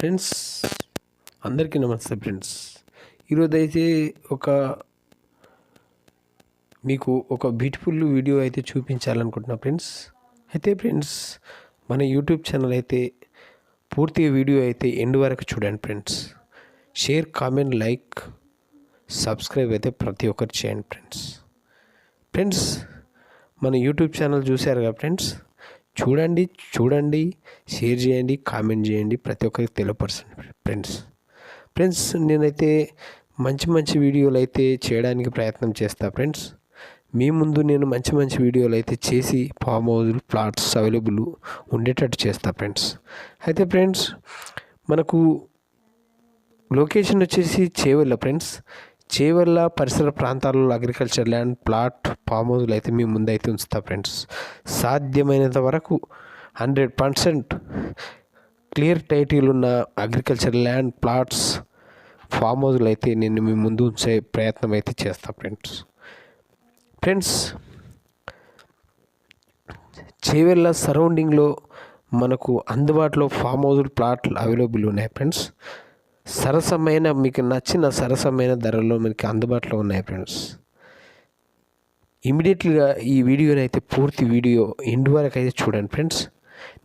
Friends అందరికీ నమస్తే friends. ఈరోజు అయితే ఒక మీకు ఒక బ్యూటిఫుల్ వీడియో అయితే చూపించాలనుకుంటున్నా ఫ్రెండ్స్. అయితే ఫ్రెండ్స్ మన యూట్యూబ్ ఛానల్ అయితే పూర్తిగా వీడియో అయితే ఎండ్ వరకు చూడండి friends. Share comment like subscribe అయితే ప్రతి ఒక్కరు చేయండి ఫ్రెండ్స్. ఫ్రెండ్స్ మన యూట్యూబ్ ఛానల్ చూశారు కదా ఫ్రెండ్స్? చూడండి చూడండి షేర్ చేయండి కామెంట్ చేయండి. ప్రతి ఒక్కరికి తెలియపరచండి ఫ్రెండ్స్. ఫ్రెండ్స్ నేనైతే మంచి మంచి వీడియోలు అయితే చేయడానికి ప్రయత్నం చేస్తా ఫ్రెండ్స్. మీ ముందు నేను మంచి మంచి వీడియోలు అయితే చేసి ఫామ్ హౌస్ ప్లాట్స్ అవైలబుల్ ఉండేటట్టు చేస్తా ఫ్రెండ్స్. అయితే ఫ్రెండ్స్ మనకు లొకేషన్ వచ్చేసి చేవెళ్ళ ఫ్రెండ్స్. చేవెళ్ళ పరిసర ప్రాంతాల్లో అగ్రికల్చర్ ల్యాండ్ ప్లాట్ ఫామ్ హౌస్లు అయితే మీ ముందు అయితే ఉంచుతా ఫ్రెండ్స్ సాధ్యమైనంత వరకు హండ్రెడ్ పర్సెంట్ క్లియర్ టైటిల్ ఉన్న అగ్రికల్చర్ ల్యాండ్ ప్లాట్స్ ఫామ్ హౌస్లు అయితే నేను మీ ముందు ఉంచే ప్రయత్నం అయితే చేస్తా ఫ్రెండ్స్ ఫ్రెండ్స్ చేవెళ్ళ సరౌండింగ్లో మనకు అందుబాటులో ఫామ్ హౌస్ ప్లాట్లు అవైలబుల్ ఉన్నాయి ఫ్రెండ్స్ సరసమైన మీకు నచ్చిన సరసమైన ధరలో మీకు అందుబాటులో ఉన్నాయి ఫ్రెండ్స్. ఇమీడియట్లీగా ఈ వీడియోని అయితే పూర్తి వీడియో ఎండ్ వరకు అయితే చూడండి ఫ్రెండ్స్.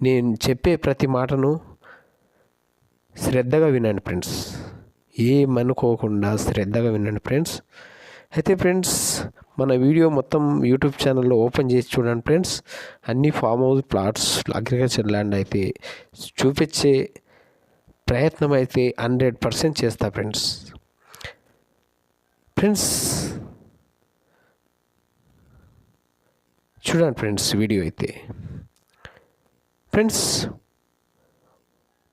నేను చెప్పే ప్రతి మాటను శ్రద్ధగా వినండి ఫ్రెండ్స్. ఏమనుకోకుండా శ్రద్ధగా వినండి ఫ్రెండ్స్. అయితే ఫ్రెండ్స్ మన వీడియో మొత్తం యూట్యూబ్ ఛానల్లో ఓపెన్ చేసి చూడండి ఫ్రెండ్స్. అన్ని farm house plots agriculture land అయితే చూపించే ప్రయత్నం అయితే హండ్రెడ్ పర్సెంట్ చేస్తా ఫ్రెండ్స్. ఫ్రెండ్స్ చూడండి ఫ్రెండ్స్ వీడియో అయితే. ఫ్రెండ్స్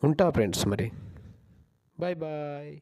ఉంటా ఫ్రెండ్స్ మరి. Bye bye.